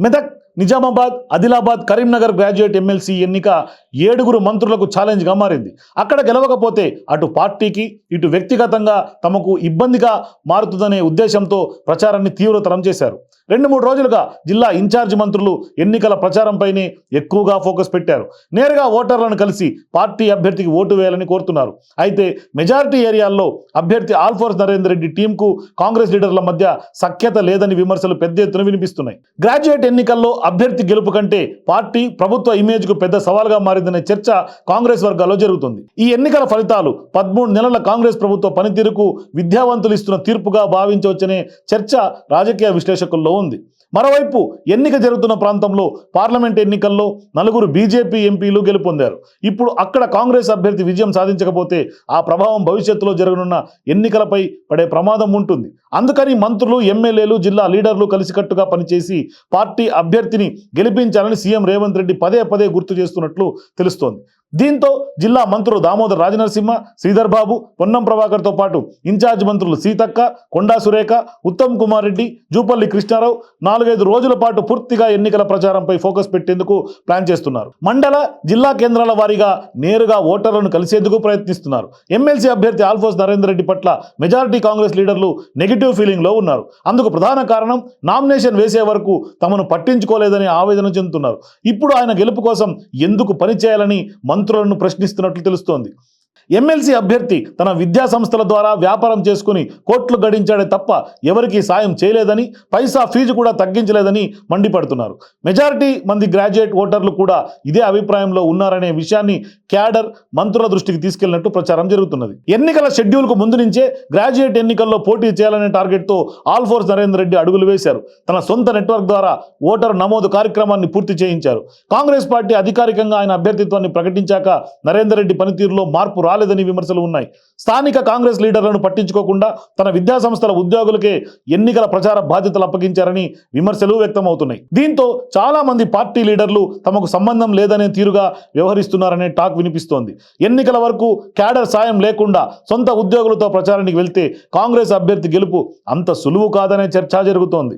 Medak Nizamabad Adilabad Karimnagar graduate MLC ఎన్నిక ఏడుగురు మంత్రులకు ఛాలెంజ్గా మారింది. అక్కడ గెలవకపోతే అటు పార్టీకి ఇటు వ్యక్తిగతంగా తమకు ఇబ్బందిగా మారుతుందనే ఉద్దేశంతో ప్రచారాన్ని తీవ్రతరం చేశారు. రెండు మూడు రోజులుగా జిల్లా ఇన్ఛార్జ్ మంత్రులు ఎన్నికల ప్రచారంపైనే ఎక్కువగా ఫోకస్ పెట్టారు. నేరుగా ఓటర్లను కలిసి పార్టీ అభ్యర్థికి ఓటు వేయాలని కోరుతున్నారు. అయితే మెజారిటీ ఏరియాల్లో అభ్యర్థి ఆల్ఫోర్స్ నరేందర్ రెడ్డి టీంకు కాంగ్రెస్ లీడర్ల మధ్య సఖ్యత లేదని విమర్శలు పెద్ద ఎత్తున వినిపిస్తున్నాయి. గ్రాడ్యుయేట్ ఎన్నికల్లో అభ్యర్థి గెలుపు కంటే పార్టీ ప్రభుత్వ ఇమేజ్కు పెద్ద సవాల్గా మారిందనే చర్చ కాంగ్రెస్ వర్గాల్లో జరుగుతుంది. ఈ ఎన్నికల ఫలితాలు పదమూడు నెలల కాంగ్రెస్ ప్రభుత్వ పనితీరుకు విద్యావంతులు ఇస్తున్న తీర్పుగా భావించవచ్చనే చర్చ రాజకీయ విశ్లేషకుల్లో ఉంది. మరోవైపు ఎన్నిక జరుగుతున్న ప్రాంతంలో పార్లమెంట్ ఎన్నికల్లో నలుగురు బీజేపీ ఎంపీలు గెలుపొందారు. ఇప్పుడు అక్కడ కాంగ్రెస్ అభ్యర్థి విజయం సాధించకపోతే ఆ ప్రభావం భవిష్యత్తులో జరగనున్న ఎన్నికలపై పడే ప్రమాదం ఉంటుంది. అందుకని మంత్రులు ఎమ్మెల్యేలు జిల్లా లీడర్లు కలిసికట్టుగా పనిచేసి పార్టీ అభ్యర్థి అభ్యర్థిని గెలిపించాలని సీఎం రేవంత్ రెడ్డి పదే పదే గుర్తు చేస్తున్నట్లు తెలుస్తోంది. దీంతో జిల్లా మంత్రులు దామోదర్ రాజనరసింహ శ్రీధర్ బాబు పొన్నం ప్రభాకర్తో పాటు ఇన్ఛార్జ్ మంత్రులు సీతక్క కొండా సురేఖ ఉత్తమ్ కుమార్ రెడ్డి జూపల్లి కృష్ణారావు నాలుగైదు రోజుల పాటు పూర్తిగా ఎన్నికల ప్రచారంపై ఫోకస్ పెట్టేందుకు ప్లాన్ చేస్తున్నారు. మండల జిల్లా కేంద్రాల వారీగా నేరుగా ఓటర్లను కలిసేందుకు ప్రయత్నిస్తున్నారు. ఎమ్మెల్సీ అభ్యర్థి ఆల్ఫోస్ నరేందర్ రెడ్డి పట్ల మెజారిటీ కాంగ్రెస్ లీడర్లు నెగిటివ్ ఫీలింగ్లో ఉన్నారు. అందుకు ప్రధాన కారణం నామినేషన్ వేసే వరకు తమను పట్టించుకోలేదని ఆవేదన చెందుతున్నారు. ఇప్పుడు ఆయన గెలుపు కోసం ఎందుకు పనిచేయాలని మంత్రులను ప్రశ్నిస్తున్నట్లు తెలుస్తోంది. ఎమ్మెల్సీ అభ్యర్థి తన విద్యా సంస్థల ద్వారా వ్యాపారం చేసుకుని కోట్లు గడించాడే తప్ప ఎవరికీ సాయం చేయలేదని పైసా ఫీజు కూడా తగ్గించలేదని మండిపడుతున్నారు. మెజారిటీ మంది గ్రాడ్యుయేట్ ఓటర్లు కూడా ఇదే అభిప్రాయంలో ఉన్నారనే విషయాన్ని క్యాడర్ మంత్రుల దృష్టికి తీసుకెళ్ళినట్టు ప్రచారం జరుగుతున్నది. ఎన్నికల షెడ్యూల్కు ముందు నుంచే గ్రాడ్యుయేట్ ఎన్నికల్లో పోటీ చేయాలనే టార్గెట్తో ఆల్ ఫోర్స్ నరేందర్ రెడ్డి అడుగులు వేశారు. తన సొంత నెట్వర్క్ ద్వారా ఓటర్ నమోదు కార్యక్రమాన్ని పూర్తి చేయించారు. కాంగ్రెస్ పార్టీ అధికారికంగా ఆయన అభ్యర్థిత్వాన్ని ప్రకటించాక నరేందర్ రెడ్డి పనితీరులో మార్పు రాలేదని విమర్శలు ఉన్నాయి. స్థానిక కాంగ్రెస్ లీడర్లను పట్టించుకోకుండా తన విద్యా సంస్థల ఉద్యోగులకే ఎన్నికల ప్రచార బాధ్యతలు అప్పగించారని విమర్శలు వ్యక్తమవుతున్నాయి. దీంతో చాలా మంది పార్టీ లీడర్లు తమకు సంబంధం లేదనే తీరుగా వ్యవహరిస్తున్నారనే టాక్ వినిపిస్తోంది. ఎన్నికల వరకు క్యాడర్ సాయం లేకుండా సొంత ఉద్యోగులతో ప్రచారానికి వెళ్తే కాంగ్రెస్ అభ్యర్థి గెలుపు అంత సులువు కాదనే చర్చ జరుగుతోంది.